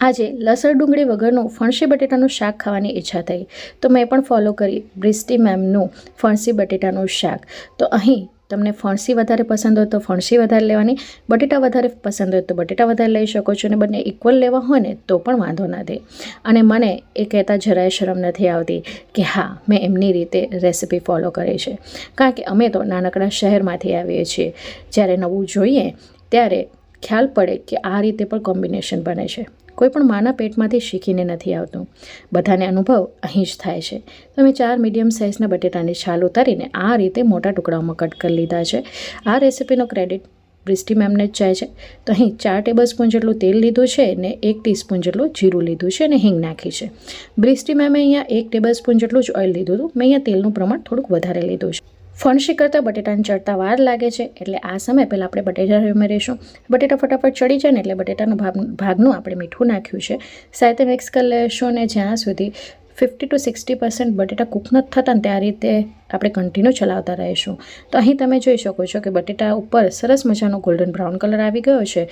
આજે લસણ ડુંગળી વગરનું ફણસી બટેટાનું શાક ખાવાની ઈચ્છા થઈ. તો મેં પણ ફોલો કરી બ્રિસ્ટી મેમનું ફણસી બટેટાનું શાક. તો અહીં તમને ફણસી વધારે પસંદ હોય તો ફણસી વધારે લેવાની, બટેટા વધારે પસંદ હોય તો બટેટા વધારે લઈ શકો છો અને બંને ઇક્વલ લેવા હોય ને તો પણ વાંધો નથી અને મને એ કહેતા જરાય શરમ નથી આવતી કે હા, મેં એમની રીતે રેસિપી ફોલો કરી છે. કારણ કે અમે તો નાનકડા શહેરમાંથી આવીએ છીએ. જ્યારે નવું જોઈએ, ત્યારે ખ્યાલ પડે કે આ રીતે પણ કોમ્બિનેશન બને છે. કોઈ પણ માના પેટમાંથી શીખીને નથી આવતું. બધાને અનુભવ અહીં જ થાય છે. તમે ચાર મીડિયમ સાઇઝના બટેટાની છાલ ઉતારીને આ રીતે મોટા ટુકડાઓમાં કટ કરી લીધા છે. આ રેસિપીનો ક્રેડિટ બ્રિસ્ટી મેમને જ જાય છે. તો અહીં ચાર ટેબલ સ્પૂન જેટલું તેલ લીધું છે ને એક ટીસ્પૂન જેટલું જીરું લીધું છે અને હિંગ નાખી છે. બ્રિસ્ટી મેમે અહીંયા એક ટેબલ સ્પૂન જેટલું જ ઓઇલ લીધું હતું. મેં અહીંયા તેલનું પ્રમાણ થોડુંક વધારે લીધું છે. ફણસી કરતાં બટેટાને ચડતા વાર લાગે છે, એટલે આ સમય પહેલાં આપણે બટેટા ઉમેરીશું. બટેટા ફટાફટ ચડી જાય ને એટલે બટેટાનો ભાગ, ભાગનું આપણે મીઠું નાખ્યું છે. સાથે મિક્સ કરી લેશું ને જ્યાં સુધી ફિફ્ટી ટુ સિક્સટી પર્સન્ટ બટેટા કૂક નથી થતા ને ત્યાં રીતે આપણે કન્ટિન્યુ ચલાવતા રહીશું. તો અહીં તમે જોઈ શકો છો કે બટેટા ઉપર સરસ મજાનો ગોલ્ડન બ્રાઉન કલર આવી ગયો છે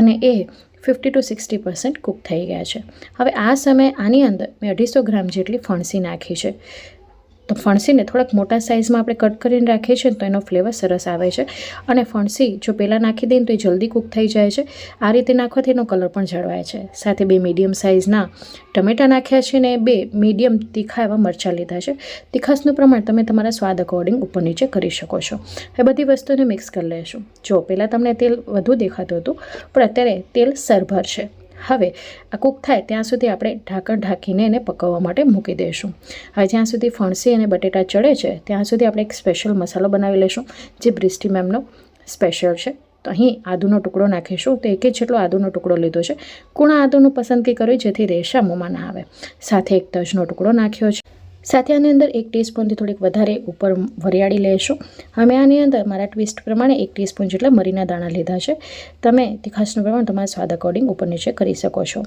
અને એ fifty to sixty percent cook થઈ ગયા છે. હવે આ સમયે આની અંદર મેં અઢીસો ગ્રામ જેટલી ફણસી નાખી છે. તો ફણસીને થોડાક મોટા સાઇઝમાં આપણે કટ કરીને રાખીએ છીએ તો એનો ફ્લેવર સરસ આવે છે. અને ફણસી જો પહેલાં નાખી દઈએ તો એ જલ્દી કૂક થઈ જાય છે. આ રીતે નાખવાથી એનો કલર પણ જળવાય છે. સાથે બે મીડિયમ સાઇઝના ટમેટા નાખ્યા છે ને બે મીડિયમ તીખા એવા મરચાં લીધા છે. તીખાસનું પ્રમાણ તમે તમારા સ્વાદ અકોર્ડિંગ ઉપર નીચે કરી શકો છો. એ બધી વસ્તુને મિક્સ કરી લેશું. જો પહેલાં તમને તેલ વધુ દેખાતું હતું, પણ અત્યારે તેલ સરભર છે. હવે, આ કૂક થાય ત્યાં સુધી આપણે ઢાંકણ ઢાંકીને એને પકવવા માટે મૂકી દઈશું. હવે જ્યાં સુધી ફણસી અને બટેટા ચડે છે, ત્યાં સુધી આપણે એક સ્પેશિયલ મસાલો બનાવી લઈશું, જે બ્રિસ્ટી મેમનો સ્પેશિયલ છે. તો અહીં આદુનો ટુકડો નાખીશું, તો એક જ જેટલો આદુનો ટુકડો લીધો છે. કુણા આદુનું પસંદગી કરવી જેથી રેશા મોંમાં ના આવે. સાથે એક તજનો ટુકડો નાખ્યો છે. સાથે આની અંદર એક ટીસ્પૂનથી થોડીક વધારે ઉપર વરિયાળી લેશું. અમે આની અંદર, મારા ટ્વિસ્ટ પ્રમાણે એક ટીસ્પૂન જેટલા મરીના દાણા લીધા છે. તમે તીખાસનું પ્રમાણ તમારા સ્વાદ અકોર્ડિંગ ઉપર નીચે કરી શકો છો.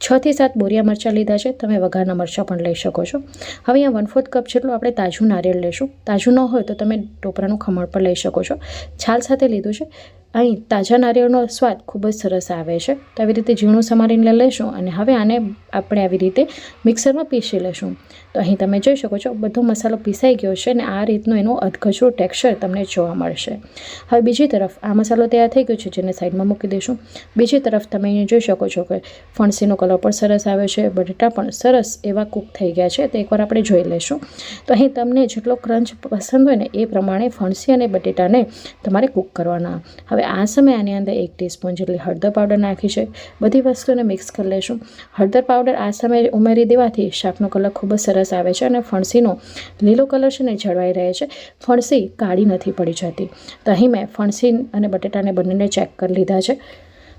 છથી સાત બોરિયા મરચાં લીધા છે. તમે વઘારના મરચાં પણ લઈ શકો છો. હવે અહીંયા વન ફોર્થ કપ જેટલું આપણે તાજું નારિયેળ લેશું. તાજું ન હોય તો તમે ટોપરાનું ખમણ પણ લઈ શકો છો. છાલ સાથે લીધું છે. અહીં તાજા નારિયેળનો સ્વાદ ખૂબ જ સરસ આવે છે. તો આવી રીતે ઝીણું સમારીને લેશું અને હવે આને આપણે આવી રીતે મિક્સરમાં પીસી લેશું તો અહીં તમે જોઈ શકો છો, બધો મસાલો પીસાઈ ગયો છે અને આ રીતનું એનું અધકચરું ટેક્સચર તમને જોવા મળશે. હવે બીજી તરફ આ મસાલો તૈયાર થઈ ગયો છે, જેને સાઈડમાં મૂકી દઈશું. બીજી તરફ તમે અહીં જોઈ શકો છો કે ફણસીનો કલર પણ સરસ આવે છે, બટેટા પણ સરસ એવા કૂક થઈ ગયા છે. તો એકવાર આપણે જોઈ લઈશું. તો અહીં તમને જેટલો ક્રંચ પસંદ હોય ને એ પ્રમાણે ફણસી અને બટેટાને તમારે કૂક કરવાના. હવે હવે આ સમયે આની અંદર એક ટીસ્પૂન જેટલી હળદર પાવડર નાખી છે. બધી વસ્તુને મિક્સ કરી લઈશું હળદર પાવડર આ સમયે ઉમેરી દેવાથી શાકનો કલર ખૂબ જ સરસ આવે છે અને ફણસીનો લીલો કલર છે ને જળવાઈ રહે છે. ફણસી કાળી નથી પડી જતી. તો અહીં મેં ફણસી અને બટેટાને બંનેને ચેક કરી લીધા છે.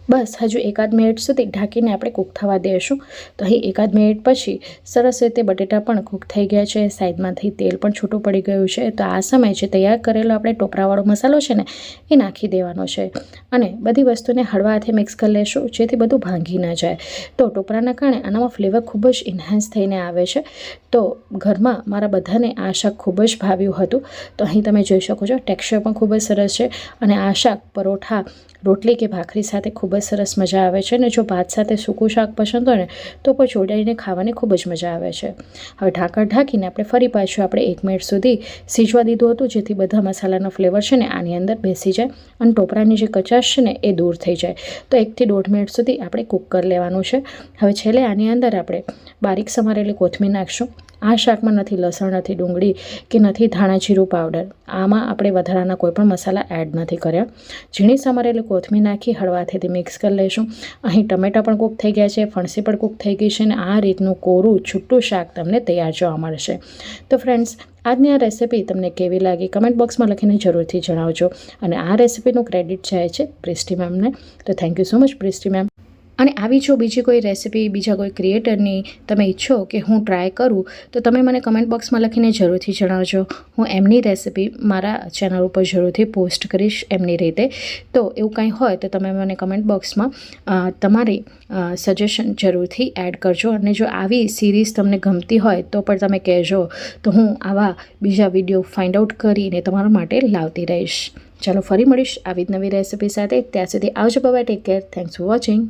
બસ, હજુ એકાદ મિનિટ સુધી ઢાંકીને આપણે કૂક થવા દઈશું તો અહીં એકાદ મિનિટ પછી સરસ રીતે બટેટા પણ કૂક થઈ ગયા છે. સાઈડમાંથી તેલ પણ છૂટું પડી ગયું છે. તો આ સમયે જે તૈયાર કરેલો આપણે ટોપરાવાળો મસાલો છે ને, એ નાખી દેવાનો છે. અને બધી વસ્તુને હળવા હાથે મિક્સ કરી લેશું, જેથી બધું ભાંગી ન જાય. તો ટોપરાના કારણે આનામાં ફ્લેવર ખૂબ જ ઇન્હાન્સ થઈને આવે છે. તો ઘરમાં મારા બધાને આ શાક ખૂબ જ ભાવ્યું હતું. તો અહીં તમે જોઈ શકો છો ટેક્સચર પણ ખૂબ જ સરસ છે. અને આ શાક પરોઠા રોટલી કે ભાખરી સાથે ખૂબ જ સરસ મજા આવે છે અને જો ભાત સાથે સૂકું શાક પસંદ હોય ને, તો પણ જોડાઈને ખાવાની ખૂબ જ મજા આવે છે. હવે ઢાંકણ ઢાંકીને આપણે ફરી પાછું આપણે એક મિનિટ સુધી સીજવા દીધું હતું, જેથી બધા મસાલાનો ફ્લેવર છે ને આની અંદર બેસી જાય અને ટોપરાની જે કચાશ છે ને, એ દૂર થઈ જાય. તો એકથી દોઢ મિનિટ સુધી આપણે કૂક કરી લેવાનું છે. હવે છેલ્લે આની અંદર આપણે બારીક સમારેલી કોથમીર નાખશું. આ શાકમાં નથી લસણ, નથી ડુંગળી કે નથી ધાણા જીરું પાવડર આમાં આપણે વધારાના કોઈ પણ મસાલા એડ નથી કર્યા. ઝીણી સમારેલી કોથમીર નાખી હળવાથી મિક્સ કરી લઈશું. અહીં ટમેટા પણ કૂક થઈ ગયા છે, ફણસી પણ કૂક થઈ ગઈ છે અને આ રીતનું કોરું છૂટું શાક તમને તૈયાર જોવા મળશે. તો ફ્રેન્ડ્સ આજની આ રેસિપી તમને કેવી લાગી? કમેન્ટ બોક્સમાં લખીને જરૂરથી જણાવજો. અને આ રેસિપીનું ક્રેડિટ જાય છે પ્રિસ્ટી મેમને તો thank you so much Pristy ma'am અને આવી જો બીજી કોઈ રેસિપી બીજા કોઈ ક્રિએટરની તમે ઈચ્છો કે હું ટ્રાય કરું, તો તમે મને કમેન્ટ બોક્સમાં લખીને જરૂરથી જણાવજો. હું એમની રેસિપી મારા ચેનલ ઉપર જરૂરથી પોસ્ટ કરીશ એમની રીતે. તો એવું કંઈ હોય તો તમે મને કમેન્ટ બોક્સમાં તમારી સજેશન જરૂરથી એડ કરજો. અને જો આવી સિરીઝ તમને ગમતી હોય તો પણ તમે કહેજો તો હું આવા બીજા વીડિયો ફાઇન્ડ આઉટ કરીને તમારા માટે લાવતી રહીશ. ચાલો ફરી મળીશ આવી જ નવી રેસિપી સાથે. ત્યાં સુધી આવજો બાબા take care thanks for watching